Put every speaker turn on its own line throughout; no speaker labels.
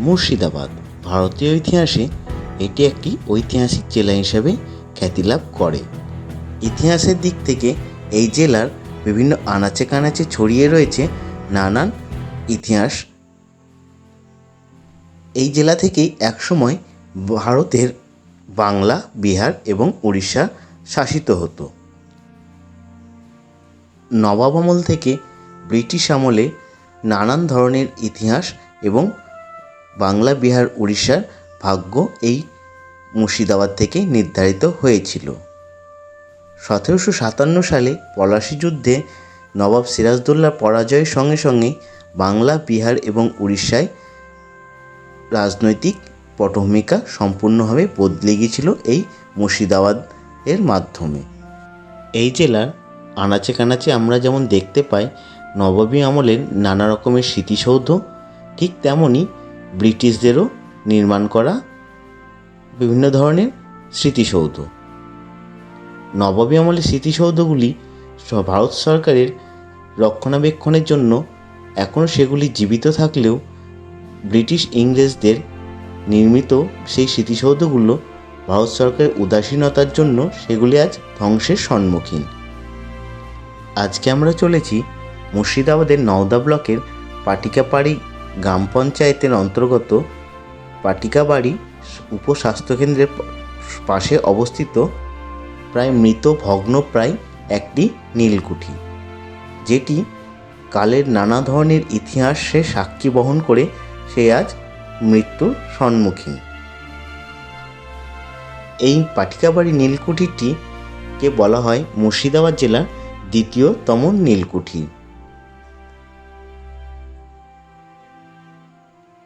মুর্শিদাবাদ, ভারতীয় ইতিহাসে এটি একটি ঐতিহাসিক জেলা হিসাবে খ্যাতি লাভ করে। ইতিহাসের দিক থেকে এই জেলার বিভিন্ন আনাচে কানাচে ছড়িয়ে রয়েছে নানান ইতিহাস। এই জেলা থেকেই একসময় ভারতের বাংলা, বিহার এবং উড়িষ্যা শাসিত হতো। নবাব আমল থেকে ব্রিটিশ আমলে নানান ধরনের ইতিহাস এবং বাংলা, বিহার, উড়িষ্যার ভাগ্য এই মুর্শিদাবাদ থেকে নির্ধারিত হয়েছিল। সতেরোশো সাতান্ন সালে পলাশি যুদ্ধে নবাব সিরাজদৌল্লার পরাজয়ের সঙ্গে সঙ্গে বাংলা, বিহার এবং উড়িষ্যায় রাজনৈতিক পটভূমিকা সম্পূর্ণভাবে বদলে গিয়েছিল এই মুর্শিদাবাদ এর মাধ্যমে। এই জেলার আনাচে কানাচে আমরা যেমন দেখতে পাই, নবাবী আমলের নানা রকমের স্মৃতিসৌধ ঠিক তেমনই ব্রিটিশদেরও নির্মাণ করা বিভিন্ন ধরনের স্মৃতিসৌধ। নবাবী আমলের স্মৃতিসৌধগুলি ভারত সরকারের রক্ষণাবেক্ষণের জন্য এখনও সেগুলি জীবিত থাকলেও ব্রিটিশ ইংরেজদের নির্মিত সেই স্মৃতিসৌধগুলো ভারত সরকারের উদাসীনতার জন্য সেগুলি আজ ধ্বংসের সম্মুখীন। আজকে আমরা চলেছি মুর্শিদাবাদের নওদা ব্লকের পাটিকাপাড়ি গ্রাম পঞ্চায়েতের অন্তর্গত পাটিকাবাড়ি উপস্বাস্থ্যকেন্দ্রের পাশে অবস্থিত প্রায় মৃত ভগ্নপ্রায় একটি নীলকুঠি। যেটি কালের নানা ধরনের ইতিহাসে সাক্ষী বহন করে সে আজ মৃত্যুর সম্মুখীন। এই পাটিকাবাড়ি নীলকুঠিটিকে বলা হয় মুর্শিদাবাদ জেলার দ্বিতীয়তম নীলকুঠি।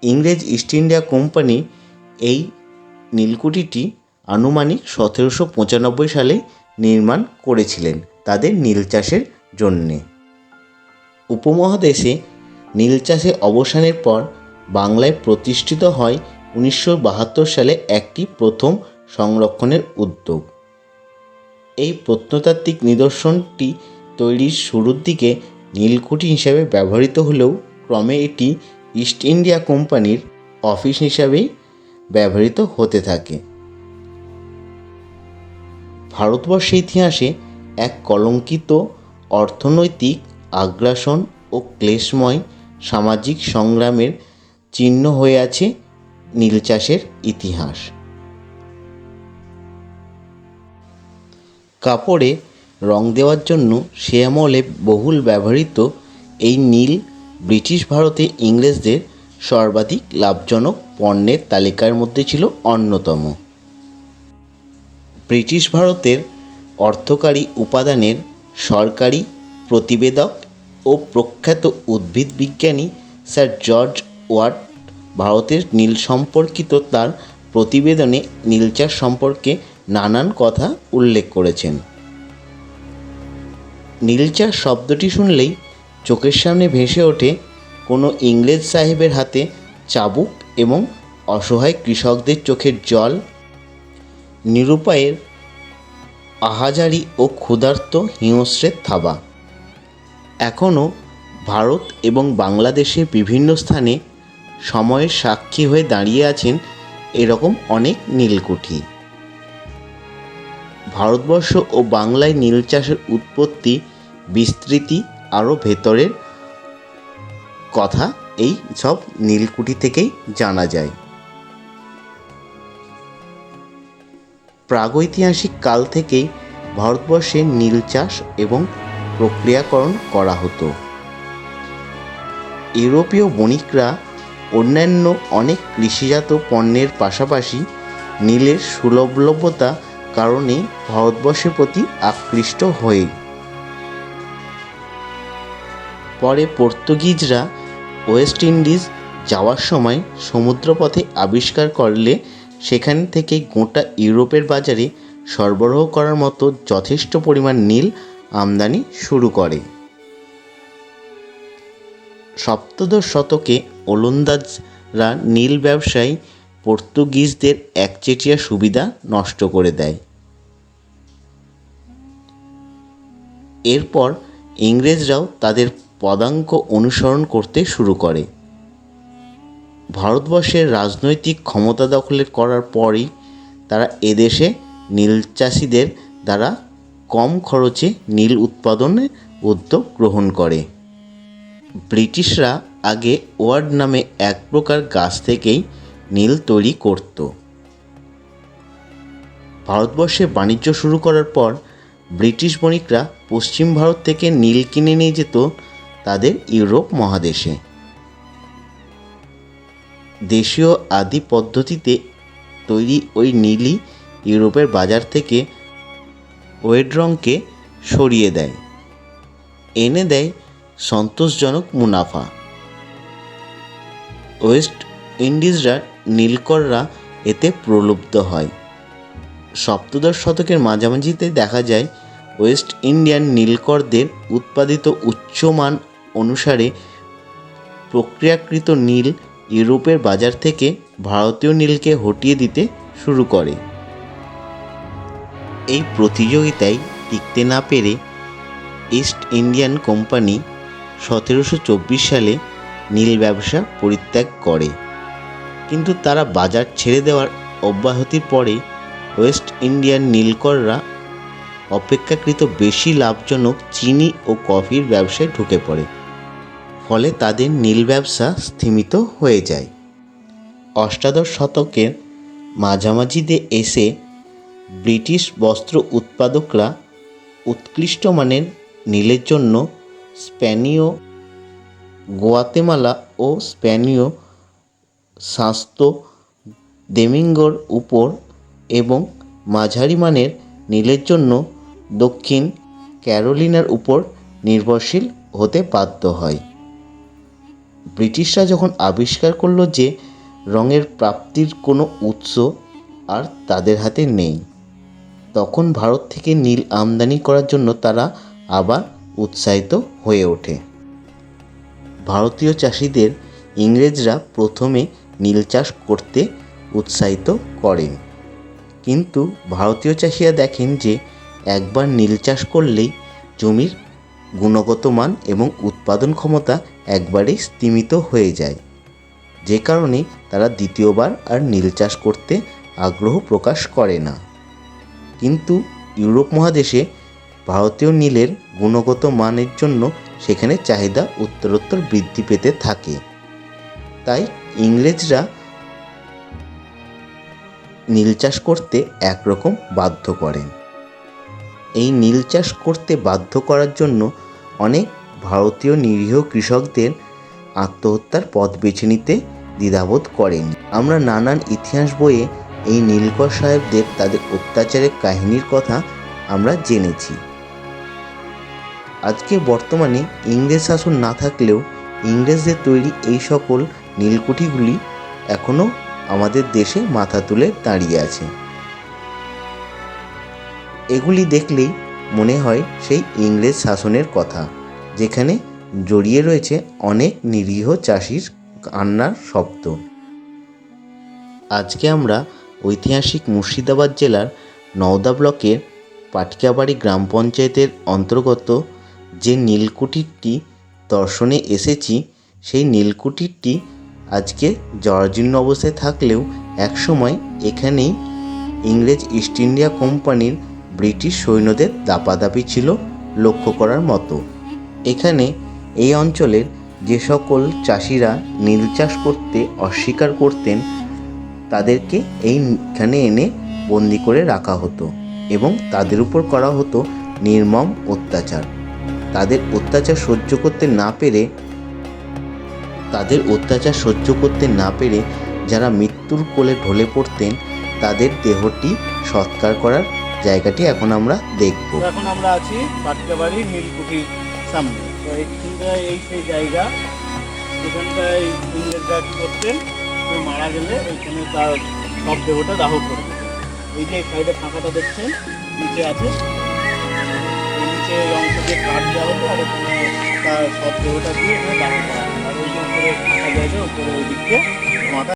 ইংরেজ ইস্ট ইন্ডিয়া কোম্পানি এই নীলকুঠিটি আনুমানিক সতেরোশো পঁচানব্বই সালে নির্মাণ করেছিলেন তাদের নীল চাষের জন্যে। উপমহাদেশে নীল চাষে অবসানের পর বাংলায় প্রতিষ্ঠিত হয় উনিশশো বাহাত্তর সালে একটি প্রথম সংরক্ষণের উদ্যোগ। এই প্রত্নতাত্ত্বিক নিদর্শনটি তৈরির শুরুর দিকে নীলকুঠি হিসাবে ব্যবহৃত হলেও ক্রমে এটি ইস্ট ইন্ডিয়া কোম্পানির অফিস হিসাবেই ব্যবহৃত হতে থাকে। ভারতবর্ষের ইতিহাসে এক কলঙ্কিত অর্থনৈতিক আগ্রাসন ও ক্লেশময় সামাজিক সংগ্রামের চিহ্ন হয়ে আছে নীল চাষের ইতিহাস। কাপড়ে রং দেওয়ার জন্য সে আমলে বহুল ব্যবহৃত এই নীল ব্রিটিশ ভারতে ইংরেজদের সর্বাধিক লাভজনক পণ্যের তালিকার মধ্যে ছিল অন্যতম। ব্রিটিশ ভারতের অর্থকারী উপাদানের সরকারি প্রতিবেদক ও প্রখ্যাত উদ্ভিদ বিজ্ঞানী স্যার জর্জ ওয়াট ভারতের নীল সম্পর্কিত তার প্রতিবেদনে নীল চাষ সম্পর্কে নানান কথা উল্লেখ করেছেন। নীল চাষ শব্দটি শুনলেই চোখের সামনে ভেসে ওঠে কোনো ইংরেজ সাহেবের হাতে চাবুক এবং অসহায় কৃষকদের চোখের জল। নিরুপায়ের আহাজারি ও ক্ষুধার্ত হিংস্রের থাবা। এখনও ভারত এবং বাংলাদেশের বিভিন্ন স্থানে সময়ের সাক্ষী হয়ে দাঁড়িয়ে আছেন এরকম অনেক নীলকুঠি। ভারতবর্ষ ও বাংলায় নীল চাষের উৎপত্তি বিস্তৃতি আরও ভেতরের কথা এই সব নীলকুঠি থেকেই জানা যায়। প্রাগৈতিহাসিক কাল থেকেই ভারতবর্ষে নীল চাষ এবং প্রক্রিয়াকরণ করা হতো। ইউরোপীয় বণিকরা অন্যান্য অনেক কৃষিজাত পণ্যের পাশাপাশি নীলের সুলভলভ্যতা কারণে ভারতবর্ষের প্রতি আকৃষ্ট হয়ে পরে পর্তুগিজরা ওয়েস্ট ইন্ডিজ যাওয়ার সময় সমুদ্রপথে আবিষ্কার করলে সেখান থেকে গোটা ইউরোপের বাজারে সরবরাহ করার মতো যথেষ্ট পরিমাণ নীল আমদানি শুরু করে। সপ্তদশ শতকে ওলন্দাজরা নীল ব্যবসায় পর্তুগিজদের একচেটিয়া সুবিধা নষ্ট করে দেয়। এরপর ইংরেজরাও তাদের পদাঙ্ক অনুসরণ করতে শুরু করে। ভারতবর্ষের রাজনৈতিক ক্ষমতা দখলের করার পরই তারা এদেশে নীল চাষিদের দ্বারা কম খরচে নীল উৎপাদনের উদ্যোগ গ্রহণ করে। ব্রিটিশরা আগে ওয়ার্ড নামে এক প্রকার গাছ থেকেই নীল তৈরি করত। ভারতবর্ষে বাণিজ্য শুরু করার পর ব্রিটিশ বণিকরা পশ্চিম ভারত থেকে নীল কিনে নিয়ে যেত তাদের ইউরোপ মহাদেশে। দেশীয় আদি পদ্ধতিতে তৈরি ওই নীলই ইউরোপের বাজার থেকে ওয়েড রঙকে সরিয়ে দেয়। এনে দেয় সন্তোষজনক মুনাফা। ওয়েস্ট ইন্ডিজরা নীলকররা এতে প্রলুব্ধ হয়। সপ্তদশ শতকের মাঝামাঝিতে দেখা যায়, ওয়েস্ট ইন্ডিয়ান নীলকরদের উৎপাদিত উচ্চমান অনুসারে প্রক্রিয়াকৃত নীল ইউরোপের বাজার থেকে ভারতীয় নীলকে হটিয়ে দিতে শুরু করে। এই প্রতিযোগিতায় টিকতে না পেরে ইস্ট ইন্ডিয়ান কোম্পানি সতেরোশো চব্বিশ সালে নীল ব্যবসা পরিত্যাগ করে। কিন্তু তারা বাজার ছেড়ে দেওয়ার অব্যাহতির পরে ওয়েস্ট ইন্ডিয়ান নীলকররা অপেক্ষাকৃত বেশি লাভজনক চিনি ও কফির ব্যবসায় ঢুকে পড়ে। ফলে তাদের নীল ব্যবসা স্থিমিত হয়ে যায়। অষ্টাদশ শতকের মাঝামাঝিতে এসে ব্রিটিশ বস্ত্র উৎপাদকরা উৎকৃষ্ট মানের নীলের জন্য স্প্যানীয় গোয়াতেমালা ও স্প্যানীয় স্বাস্থ্য দেমিঙ্গোর উপর এবং মাঝারি মানের নীলের জন্য দক্ষিণ ক্যারোলিনার উপর নির্ভরশীল হতে বাধ্য হয়। ব্রিটিশরা যখন আবিষ্কার করল যে রঙের প্রাপ্তির কোনো উৎস আর তাদের হাতে নেই, তখন ভারত থেকে নীল আমদানি করার জন্য তারা আবার উৎসাহিত হয়ে ওঠে। ভারতীয় চাষিদের ইংরেজরা প্রথমে নীল চাষ করতে উৎসাহিত করেন। কিন্তু ভারতীয় চাষিরা দেখেন যে একবার নীল চাষ করলেই জমির গুণগত মান এবং উৎপাদন ক্ষমতা একবারেই স্তিমিত হয়ে যায়, যে কারণে তারা দ্বিতীয়বার আর নীল চাষ করতে আগ্রহ প্রকাশ করে না। কিন্তু ইউরোপ মহাদেশে ভারতীয় নীলের গুণগত মানের জন্য সেখানে চাহিদা উত্তরোত্তর বৃদ্ধি পেতে থাকে। তাই ইংরেজরা নীল চাষ করতে একরকম বাধ্য করেন। এই নীল চাষ করতে বাধ্য করার জন্য অনেক ভারতীয় নিরীহ কৃষকদের আত্মহত্যার পথ বেছে নিতে দ্বিধাবোধ করেন। আমরা নানান ইতিহাস বইয়ে এই নীলকর সাহেবদের তাদের অত্যাচারের কাহিনীর কথা আমরা জেনেছি। আজকে বর্তমানে ইংরেজ শাসন না থাকলেও ইংরেজদের তৈরি এই সকল নীলকুঠিগুলি এখনও আমাদের দেশে মাথা তুলে দাঁড়িয়ে আছে। এগুলি দেখলেই মনে হয় সেই ইংরেজ শাসনের কথা, যেখানে জড়িয়ে রয়েছে অনেক নিরীহ চাষির কান্নার শব্দ। আজকে আমরা ঐতিহাসিক মুর্শিদাবাদ জেলার নওদা ব্লকের পাটকাবাড়ি গ্রাম পঞ্চায়েতের অন্তর্গত যে নীলকুঠিরটি দর্শনে এসেছি, সেই নীলকুঠিরটি আজকে জরাজীর্ণ অবস্থায় থাকলেও একসময় এখানেই ইংরেজ ইস্ট ইন্ডিয়া কোম্পানির ব্রিটিশ সৈন্যদের দাপাদাপি ছিল লক্ষ্য করার মতো। এখানে এই অঞ্চলের যে সকল চাষিরা নীল চাষ করতে অস্বীকার করতেন, তাদেরকে এইখানে এনে বন্দি করে রাখা হতো এবং তাদের উপর করা হতো নির্মম অত্যাচার। তাদের অত্যাচার সহ্য করতে না পেরে, তাদের অত্যাচার সহ্য করতে না পেরে যারা মৃত্যুর কোলে ঢলে পড়তেন, তাদের দেহটি সৎকার করার জায়গাটি এখন আমরা দেখব।
এখন আমরা আছি পাটকাবাড়ি নীলকুঠির সামনে। তো এইখানটায় এই সেই জায়গা। যেখানটায় ইংরেজরা কি করতেন মারা গেলে এইখানে তার সব দেহটা দাহ করে এই যে সাইডে ফাঁকাটা দেখছেন, নিচে আছে। নিচে অংশ দিয়ে কাঠ দেওয়া হতো, আর এখানে তার সব দেহটা দিয়ে এখানে দাহ করা আর ওই উপরে ফাঁকা জায়গা, উপরে ওই দিক মাথা